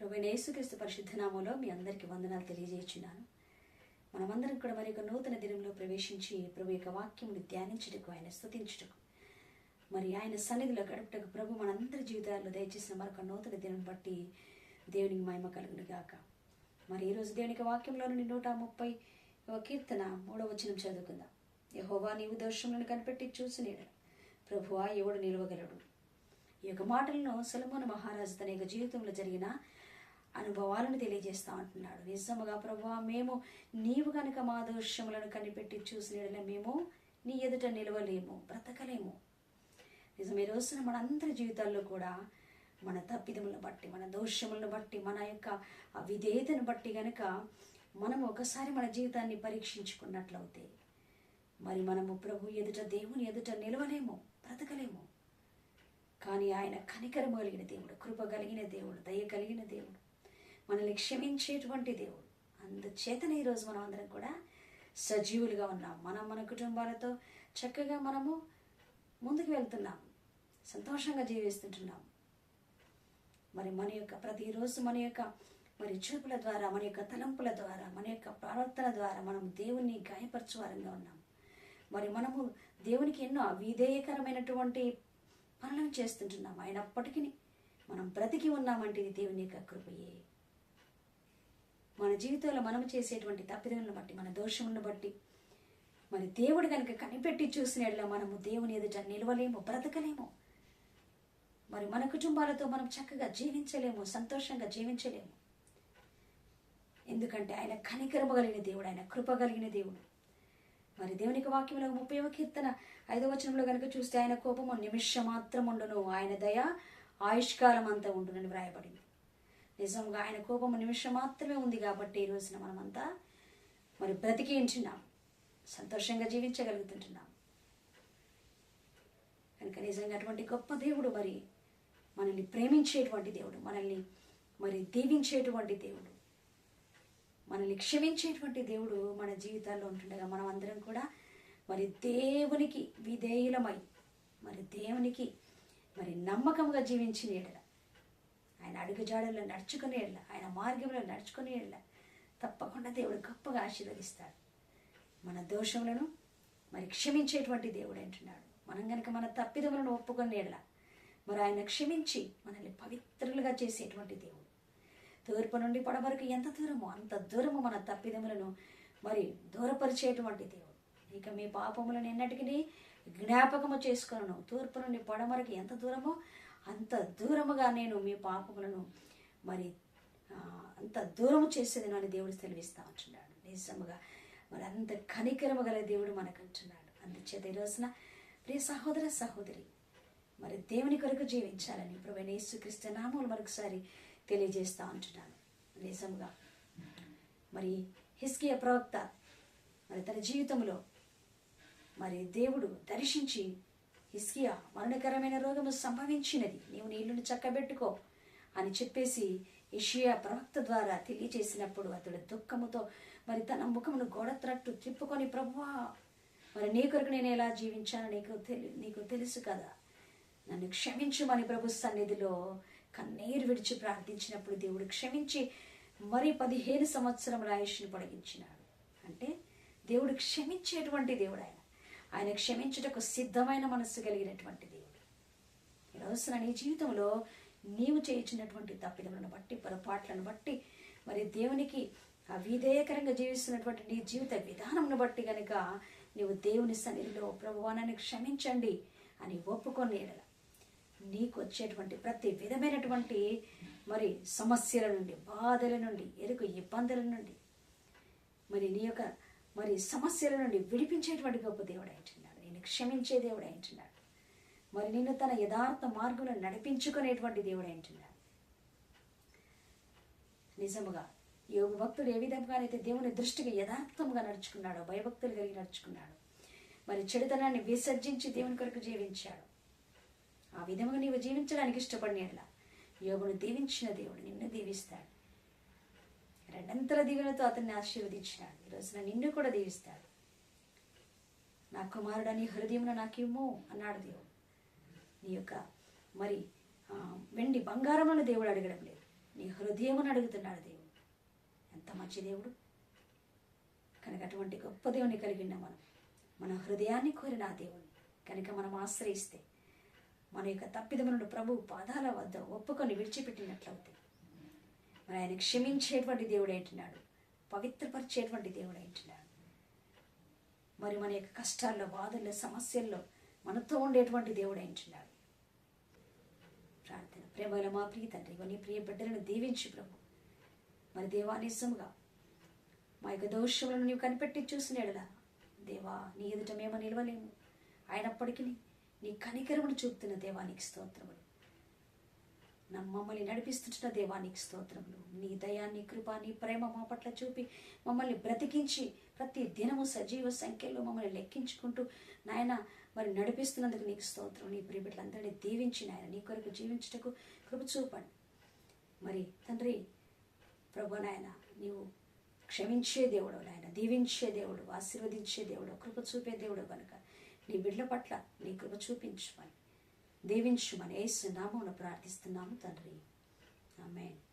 ప్రభు యేసుక్రీస్తు పరిశుద్ధ నామంలో మీ అందరికీ వందనాలు తెలియజేస్తున్నాను. మనమందరం కూడా మరి యొక్క నూతన దినంలో ప్రవేశించి ప్రభు యొక్క వాక్యమును ధ్యానించటకు ఆయన స్తుతించుటకు మరి ఆయన సన్నిధిలో గడపటకు ప్రభు మనందరి జీవితాల్లో దయచేసిన మరొక నూతన దినం బట్టి దేవునికి మహిమ కలుగును గాక మరి ఈరోజు దేవునికి వాక్యంలో నుండి నూట ముప్పై కీర్తన మూడవ వచనం చదువుకుందాం. యహోవా నీవు దోషములను కనిపెట్టి చూసి ప్రభువా ఎవడు నిలవగలడు. ఈ యొక్క మాటలను సొలమోను మహారాజు తన యొక్క జీవితంలో జరిగిన అనుభవాలను తెలియజేస్తా అంటున్నాడు. నిజముగా ప్రభా మేము నీవు కనుక మా దోషములను కనిపెట్టి చూసిన మేము నీ ఎదుట నిలవలేము బ్రతకలేము. నిజమే రోజున రోజున మనందరి జీవితాల్లో కూడా మన తప్పిదములను బట్టి మన దోషములను బట్టి మన యొక్క విధేయతను బట్టి గనక మనం ఒకసారి మన జీవితాన్ని పరీక్షించుకున్నట్లయితే మరి మనము ప్రభు ఎదుట దేవుని ఎదుట నిలవలేము బ్రతకలేము. కానీ ఆయన కనికరము కలిగిన దేవుడు కృప కలిగిన దేవుడు దయ కలిగిన దేవుడు. మనల్ని క్షమించేటువంటి దేవుడు. అందుచేతనే ఈరోజు మనం అందరం కూడా సజీవులుగా ఉన్నాం. మనం మన కుటుంబాలతో చక్కగా మనము ముందుకు వెళ్తున్నాం. సంతోషంగా జీవిస్తుంటున్నాం. మరి మన యొక్క ప్రతిరోజు మన యొక్క మరి చూపుల ద్వారా మన యొక్క తలంపుల ద్వారా మన యొక్క ప్రవర్తన ద్వారా మనం దేవుణ్ణి గాయపరచువారంగా ఉన్నాం. మరి మనము దేవునికి ఎన్నో అవిధేయకరమైనటువంటి పనులను చేస్తుంటున్నాం. అయినప్పటికీ మనం బ్రతికి ఉన్నామంటే ఇది దేవుని యొక్క కృపయే. మన జీవితంలో మనం చేసేటువంటి తప్పిదలను బట్టి మన దోషములను బట్టి మరి దేవుడు కనుక కనిపెట్టి చూసినట్లా మనము దేవుని ఎదుట నిలవలేము బ్రతకలేము. మరి మన కుటుంబాలతో మనం చక్కగా జీవించలేము సంతోషంగా జీవించలేము. ఎందుకంటే ఆయన కనికరము కలిగిన దేవుడు ఆయన కృప కలిగిన దేవుడు. మరి దేవునికి వాక్యంలో ముప్పై కీర్తన ఐదవ వచనంలో కనుక చూస్తే ఆయన కోపము నిమిషం మాత్రం ఉండును ఆయన దయ ఆయుష్కాలం అంతా ఉండునని వ్రాయబడింది. నిజంగా ఆయన కోపము నిమిషం మాత్రమే ఉంది కాబట్టి ఈ రోజున మనమంతా మరి బ్రతికించున్నాం సంతోషంగా జీవించగలుగుతుంటున్నాం. కనుక నిజంగా అటువంటి గొప్ప దేవుడు మరి మనల్ని ప్రేమించేటువంటి దేవుడు మనల్ని మరి దీవించేటువంటి దేవుడు మనల్ని క్షమించేటువంటి దేవుడు మన జీవితాల్లో ఉంటుండగా మనం అందరం కూడా మరి దేవునికి విధేయులమై మరి దేవునికి మరి నమ్మకంగా జీవించిన ఎడల ఆయన అడుగుజాడల్లో నడుచుకునే ఎడల ఆయన మార్గంలో నడుచుకునే ఎడల తప్పకుండా దేవుడు గొప్పగా ఆశీర్వదిస్తాడు. మన దోషములను మరి క్షమించేటువంటి దేవుడు అంటున్నాడు. మనం కనుక మన తప్పిదములను ఒప్పుకొని ఎడల మరి ఆయన క్షమించి మనల్ని పవిత్రులుగా చేసేటువంటి దేవుడు. తూర్పు నుండి పడవరకు ఎంత దూరమో అంత దూరము మన తప్పిదములను మరి దూరపరిచేటువంటి దేవుడు. ఇక మీ పాపములను ఎన్నటికీ జ్ఞాపకము చేసుకున్నాను తూర్పు నుండి పడమరకు ఎంత దూరమో అంత దూరముగా నేను మీ పాపములను మరి అంత దూరము చేసేది నన్ను దేవుడు తెలివిస్తా ఉంటున్నాడు. నిజముగా మరి అంత కనికరము గల దేవుడు మనకు అంటున్నాడు అందుచేత ఈరోజున రోజున ప్రియ సహోదర సహోదరి మరి దేవుని కొరకు జీవించాలని ప్రభు యేసుక్రీస్తు నామూలు మరొకసారి తెలియజేస్తా ఉంటున్నాను. నిజముగా మరి హిస్కియ ప్రవక్త మరి తన జీవితంలో మరి దేవుడు దర్శించి హిస్కియా మరణకరమైన రోగము సంభవించినది. నీవు నీళ్ళను చక్కబెట్టుకో అని చెప్పేసి ఇషియా ప్రవక్త ద్వారా తెలియచేసినప్పుడు అతడు దుఃఖముతో మరి తన ముఖమును గోడ త్రట్టు తిప్పుకొని ప్రభువా మరి నీ కొరకు నేను ఎలా జీవించాను నీకు తెలి నీకు తెలుసు కదా. నన్ను క్షమించమని ప్రభు సన్నిధిలో కన్నీరు విడిచి ప్రార్థించినప్పుడు దేవుడు క్షమించి మరి పదిహేను సంవత్సరముల ఆయుష్ని పొడిగించినాడు. అంటే దేవుడు క్షమించేటువంటి దేవుడు ఆయన. ఆయన క్షమించుటకు సిద్ధమైన మనస్సు కలిగినటువంటి దేవుడు. ఈరోజున నీ జీవితంలో నీవు చేయించినటువంటి తప్పిదములను బట్టి పొరపాట్లను బట్టి మరి దేవునికి అవిధేయకరంగా జీవిస్తున్నటువంటి నీ జీవిత విధానమును బట్టి కనుక నీవు దేవుని సన్నిధిలో ప్రభువానాన్ని క్షమించండి అని ఒప్పుకొని నీకు వచ్చేటువంటి ప్రతి విధమైనటువంటి మరి సమస్యల నుండి బాధల నుండి ఎరుకు ఇబ్బందుల నుండి మరి నీ యొక్క మరి సమస్యల నుండి విడిపించేటువంటి గొప్ప దేవుడు అంటున్నాడు నేను క్షమించే దేవుడు అంటున్నాడు మరి నిన్ను తన యథార్థ మార్గంలో నడిపించుకునేటువంటి దేవుడు అంటున్నాడు నిజముగా యోగ భక్తుడు ఏ విధంగానైతే దేవుని దృష్టికి యథార్థంగా నడుచుకున్నాడో భయభక్తులు కలిగి నడుచుకున్నాడు మరి చెడుతనాన్ని విసర్జించి దేవుని కొరకు జీవించాడు. ఆ విధముగా నీవు జీవించడానికి ఇష్టపడిన యోగును దీవించిన దేవుడు నిన్ను దీవిస్తాడు. రెండంతల దీవెనతో అతన్ని ఆశీర్వదించినాడు. ఈరోజు నా నిన్ను కూడా దీవిస్తాడు. నా కుమారుడు నీ హృదయమున నాకేమో అన్నాడు దేవుడు. నీ యొక్క మరి వెండి బంగారములను దేవుడు అడగడం లేదు. నీ హృదయమును అడుగుతున్నాడు దేవుడు. ఎంత మంచి దేవుడు. కనుక అటువంటి గొప్ప దేవుని కలిగిన మనం. మన హృదయాన్ని కోరిన ఆ దేవుని కనుక మనం ఆశ్రయిస్తే మన యొక్క తప్పిదములను ప్రభు పాదాల వద్ద ఒప్పుకొని విడిచిపెట్టినట్లయితే మరి ఆయన క్షమించేటువంటి దేవుడు ఏంటున్నాడు పవిత్రపరిచేటువంటి దేవుడు ఏంటున్నాడు మరి మన యొక్క కష్టాల్లో బాధల్లో సమస్యల్లో మనతో ఉండేటువంటి దేవుడు ఏంటున్నాడు ప్రార్థన. ప్రేమల మా ప్రియ తండ్రి ఇవన్నీ ప్రియ బిడ్డలను దీవించి ప్రభు. మరి దేవానిసముగా మా యొక్క దోషములను నీవు కనిపెట్టి చూసినాడులా దేవా నీ ఎదుట మేము నిలవలేము. అయినప్పటికీ నీ కనికరమును చూపుతున్న దేవానికి స్తోత్రములు. మమ్మల్ని నడిపిస్తున్న దేవానికి స్తోత్రములు. నీ దయాన్ని కృప నీ ప్రేమ మా పట్ల చూపి మమ్మల్ని బ్రతికించి ప్రతి దినము సజీవ సంఖ్యలో మమ్మల్ని లెక్కించుకుంటూ నాయన మరి నడిపిస్తున్నందుకు నీకు స్తోత్రం. నీ ప్రియబిడ్డలందరినీ దీవించి నాయన నీ కొరకు జీవించుటకు కృప చూపండి. మరి తండ్రి ప్రభు నాయన నీవు క్షమించే దేవుడు నాయన దీవించే దేవుడు ఆశీర్వదించే దేవుడు కృప చూపే దేవుడు కనుక నీ బిడ్డల పట్ల నీ కృప చూపించమని దీవించుమని ఏసు నామమున ప్రార్థిస్తున్నాము తండ్రి. ఆమెన్.